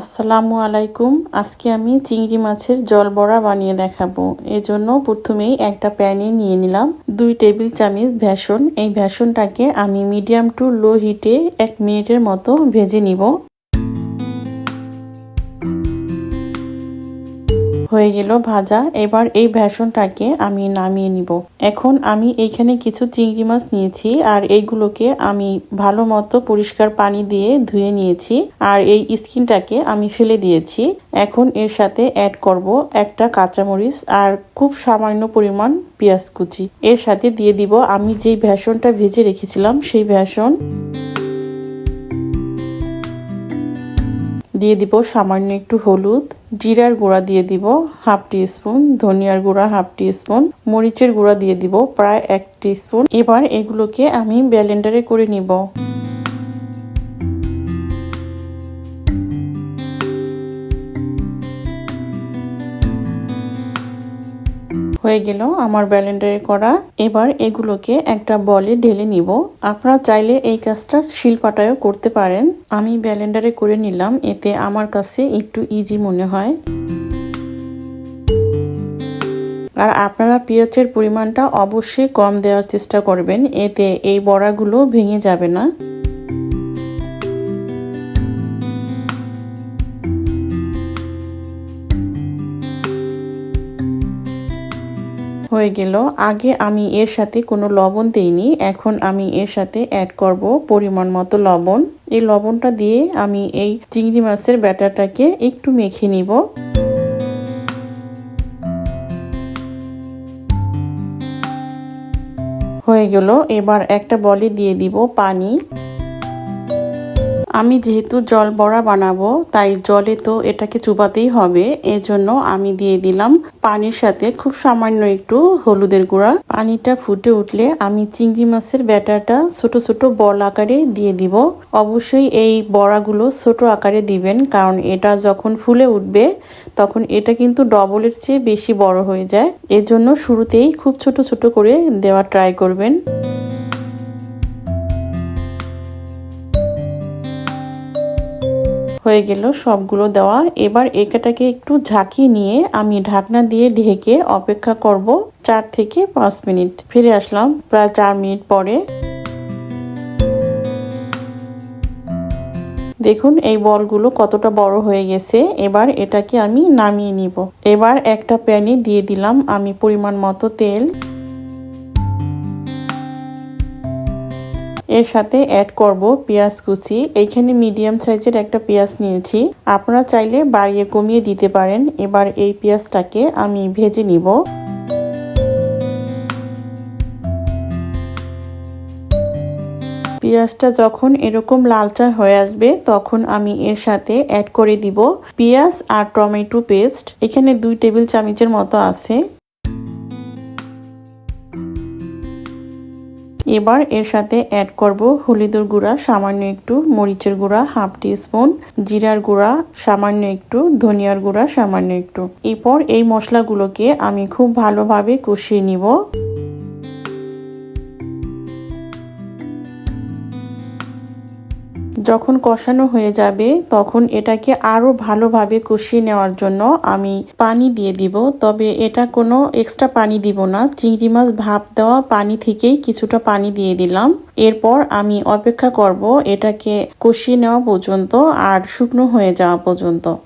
আসসালামু আলাইকুম। আজকে আমি চিংড়ি মাছের জল বড়া বানিয়ে দেখাবো। এজন্য প্রথমেই একটা প্যানে নিয়ে নিলাম দুই টেবিল চামচ ভ্যাসন এই ভ্যাসনটাকে আমি মিডিয়াম টু লো হিটে এক মিনিটের মতো ভেজে নিব। হয়ে গেল ভাজা। এবার এই ভেষণটাকে আমি নামিয়ে নিব। এখন আমি এইখানে কিছু চিংড়ি মাছ নিয়েছি আর এইগুলোকে আমি ভালো মতো পরিষ্কার পানি দিয়ে ধুয়ে নিয়েছি আর এই স্কিনটাকে আমি ফেলে দিয়েছি। এখন এর সাথে অ্যাড করব একটা কাঁচামরিচ আর খুব সামান্য পরিমাণ পেঁয়াজ কুচি। এর সাথে দিয়ে দিব আমি যেই ভেষণটা ভেজে রেখেছিলাম সেই ভেষণ দিয়ে দিব সামান্য একটু হলুদ, জিরার গুঁড়া দিয়ে দিব হাফ টি স্পুন ধনিয়ার গুঁড়া হাফ টি স্পুন মরিচের গুঁড়া দিয়ে দিব প্রায় এক টি স্পুন এবার এগুলোকে আমি ব্যালেন্ডারে করে নিব। হয়ে গেল আমার ব্যালেন্ডারে করা। এবার এগুলোকে একটা বলে ঢেলে নিব। আপনারা চাইলে এই কাজটা শিলপাটায়ও করতে পারেন। আমি ব্যালেন্ডারে করে নিলাম, এতে আমার কাছে একটু ইজি মনে হয়। আর আপনারা পেঁয়াজের পরিমাণটা অবশ্যই কম দেওয়ার চেষ্টা করবেন, এতে এই বড়াগুলো ভেঙে যাবে না। হয়ে গেল। আগে আমি এর সাথে কোনো লবণ দিইনি, এখন আমি এর সাথে অ্যাড করব পরিমাণ মতো লবণ। এই লবণটা দিয়ে আমি এই চিংড়ি মাছের ব্যাটারটাকে একটু মেখে নিব। হয়ে গেল। এবার একটা বলে দিয়ে দিব পানি। আমি যেহেতু জল বড়া বানাবো, তাই জলে তো এটাকে চুবাতেই হবে। এজন্য আমি দিয়ে দিলাম পানির সাথে খুব সামান্য একটু হলুদের গুঁড়া। পানিটা ফুটে উঠলে আমি চিংড়ি মাছের ব্যাটারটা ছোট ছোট বল আকারে দিয়ে দিব। অবশ্যই এই বড়াগুলো ছোট আকারে দিবেন, কারণ এটা যখন ফুলে উঠবে, তখন এটা কিন্তু ডবলের চেয়ে বেশি বড় হয়ে যায়। এজন্য শুরুতেই খুব ছোট ছোট করে দেওয়া ট্রাই করবেন। হয়ে গেল সবগুলো দেওয়া। এবার এটাকে একটু ঝাঁকিয়ে নিয়ে আমি ঢাকনা দিয়ে ঢেকে অপেক্ষা করব চার থেকে পাঁচ মিনিট। ফিরে আসলাম প্রায় চার মিনিট পরে। দেখুন, এই বলগুলো কতটা বড় হয়ে গেছে। এবার এটাকে আমি নামিয়ে নিব। এবার একটা প্যানে দিয়ে দিলাম আমি পরিমাণ মতো তেল। এর সাথে অ্যাড করব পেঁয়াজ কুচি। এইখানে মিডিয়াম সাইজের একটা পেঁয়াজ নিয়েছি। আপনারা চাইলে বাড়িয়ে কমিয়ে দিতে পারেন। এবার এই পেঁয়াজটাকে আমি ভেজে নিব। পেঁয়াজটা যখন এরকম লালচা হয়ে আসবে, তখন আমি এর সাথে অ্যাড করে দিব। পেঁয়াজ আর টমেটো পেস্ট এখানে দুই টেবিল চামচের মতো আছে। এবার এর সাথে অ্যাড করব হলুদের গুঁড়া, সামান্য একটু মরিচের গুঁড়া হাফ টি স্পুন জিরার গুঁড়া, সামান্য একটু ধনিয়ার গুঁড়া, সামান্য একটু। এরপর এই মশলাগুলোকে আমি খুব ভালোভাবে কষিয়ে নিব। যখন কষানো হয়ে যাবে, তখন এটাকে আরও ভালোভাবে কষিয়ে নেওয়ার জন্য আমি পানি দিয়ে দিব। তবে এটা কোনো এক্সট্রা পানি দিব না। চিংড়ি মাছ ভাপ দেওয়া পানি থেকেই কিছুটা পানি দিয়ে দিলাম। এরপর আমি অপেক্ষা করব এটাকে কষিয়ে নেওয়া পর্যন্ত আর শুকনো হয়ে যাওয়া পর্যন্ত।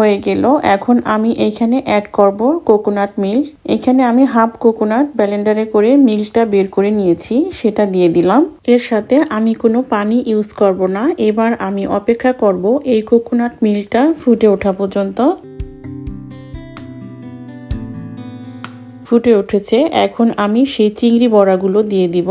হয়ে গেল। এখন আমি এখানে অ্যাড করব কোকোনাট মিল্ক এখানে আমি হাফ কোকোনাট ব্যালেন্ডারে করে মিল্কটা বের করে নিয়েছি, সেটা দিয়ে দিলাম। এর সাথে আমি কোনো পানি ইউজ করব না। এবার আমি অপেক্ষা করব এই কোকোনাট মিল্কটা ফুটে ওঠা পর্যন্ত। ফুটে উঠেছে। এখন আমি সেই চিংড়ি বড়াগুলো দিয়ে দিব।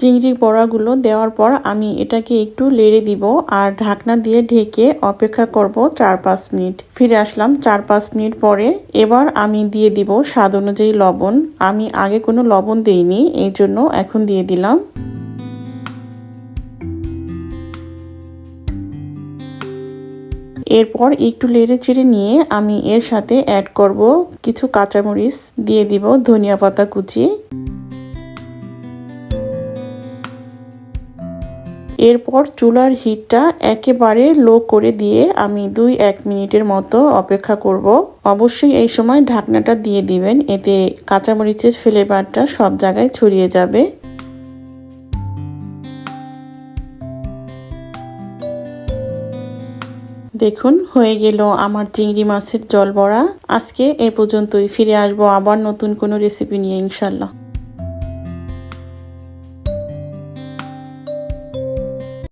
চিংড়ি বড়াগুলো দেওয়ার পর আমি এটাকে একটু লেড়ে দিব আর ঢাকনা দিয়ে ঢেকে অপেক্ষা করব চার পাঁচ মিনিট। ফিরে আসলাম চার পাঁচ মিনিট পরে। এবার আমি দিয়ে দিব স্বাদ অনুযায়ী লবণ। আমি আগে কোনো লবণ দেইনি, এই জন্য এখন দিয়ে দিলাম। এরপর একটু লেড়ে চেড়ে নিয়ে আমি এর সাথে অ্যাড করব কিছু কাঁচামরিচ, দিয়ে দিব ধনিয়া পাতা কুচি। এরপর চুলার হিটটা একেবারে লো করে দিয়ে আমি দুই এক মিনিটের মতো অপেক্ষা করব। অবশ্যই এই সময় ঢাকনাটা দিয়ে দিবেন, এতে কাঁচামরিচের ফ্লেভারটা সব জায়গায় ছড়িয়ে যাবে। দেখুন, হয়ে গেল আমার চিংড়ি মাছের জল বড়া আজকে এ পর্যন্তই, ফিরে আসব আবার নতুন কোনো রেসিপি নিয়ে ইনশাল্লাহ